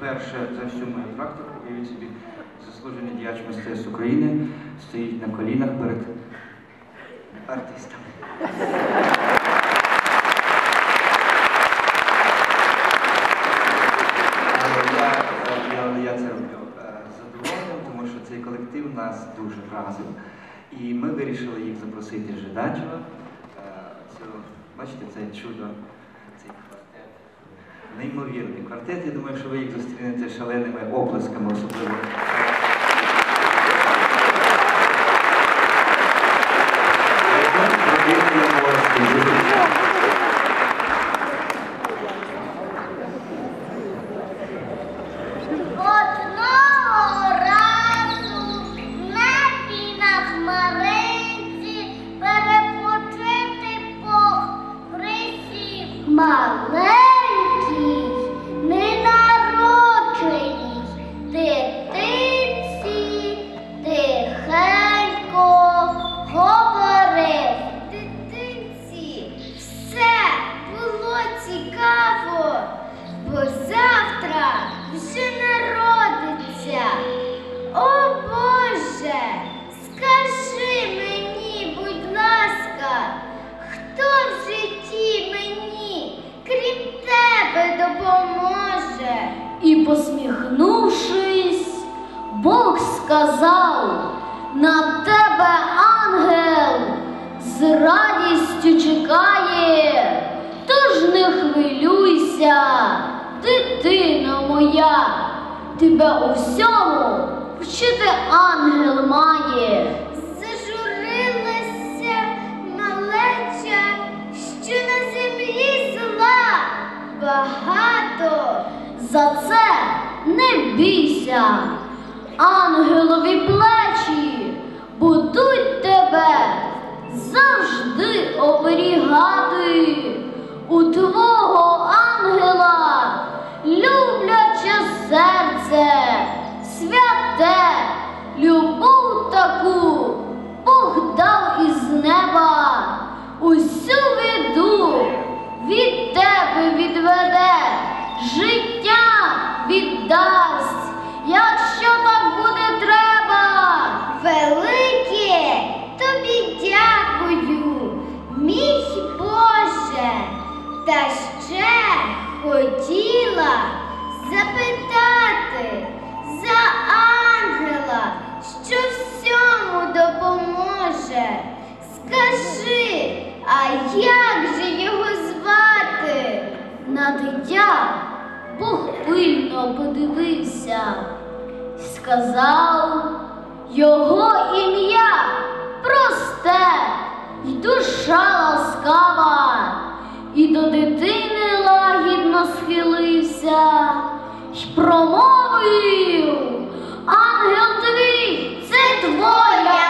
вперше за всю мою практику, уявіть собі, заслужений діяч мистецтв України стоїть на колінах перед артистами. Але я, це роблю е, тому що цей колектив нас дуже вразив. І ми вирішили їх запросити Жидачева. Е, бачите, це чудо. Неймовірний квартет. Я думаю, що ви їх зустрінете шаленими оплесками, особливо. Моя, тебе у всьому вчити ангел має. Зажурилася малеча, що на землі зла багато. За це не бійся, ангелові плечі будуть тебе завжди оберігати. Хотіла запитати за ангела, що всьому допоможе. Скажи, а як же його звати? На дитя Бог пильно подивився сказав його ім'я просте й душа ласкава, і до дитини лагідно схилився й промовив ангел твій, це твоя